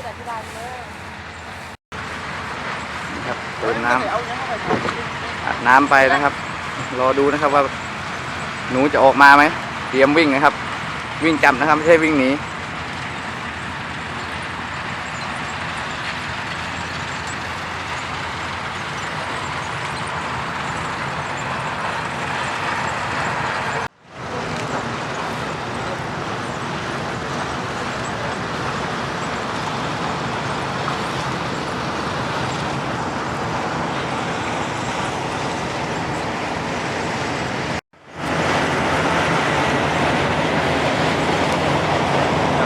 คืออธิบายเลยครับเติมน้ำอัดน้ำไปนะครับ รอดูนะครับว่า หนูจะออกมาไหมเตรียมวิ่งนะครับ วิ่งจับนะครับไม่ใช่วิ่งหนี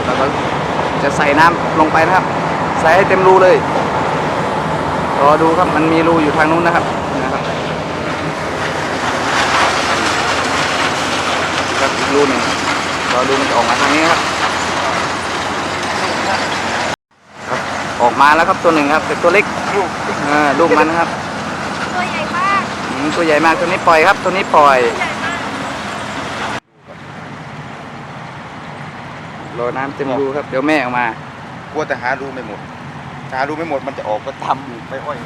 แล้วก็ จะใส่น้ำลงไปนะครับ ใส่ให้เต็มรูเลยรอดูครับมันมีรูอยู่ทางนู้นนะครับนะครับครับอีกรูหนึ่งรอดูมันจะออกมาทางนี้ครับครับออกมาแล้วครับตัวหนึ่งครับเป็นตัวเล็กอ่าลูกมันนะครับ ตัวใหญ่มากอืมตัวใหญ่มากตัวนี้ปล่อยครับ ตัวนี้ปล่อย ใหญ่มาก รอน้ำเต็มรูครับ เดี๋ยวแม่ออกมา กลัวแต่หารูไม่หมด หารูไม่หมดมันจะออกก็ทำไปอ้อย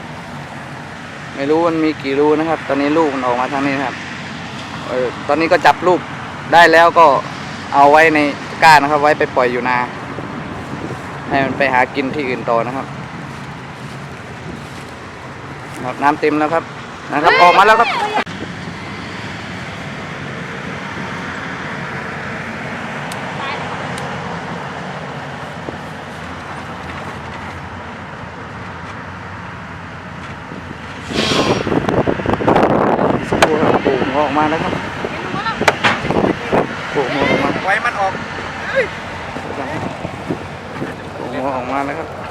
ไม่รู้มันมีกี่รูนะครับ ตอนนี้ลูกมันออกมาทางนี้นะครับเออตอนนี้ก็จับลูกได้แล้วก็เอาไว้ในตะกร้านะครับ ไว้ไปปล่อยอยู่นา ให้มันไปหากินที่อื่นต่อนะครับครับน้ำเต็มแล้วครับ นะครับออกมาแล้วครับ สักครู่ครับโผล่หัวออกมาแล้วครับโผล่หัวออกมาไว้มันออกโผล่หัวออกมาแล้วครับ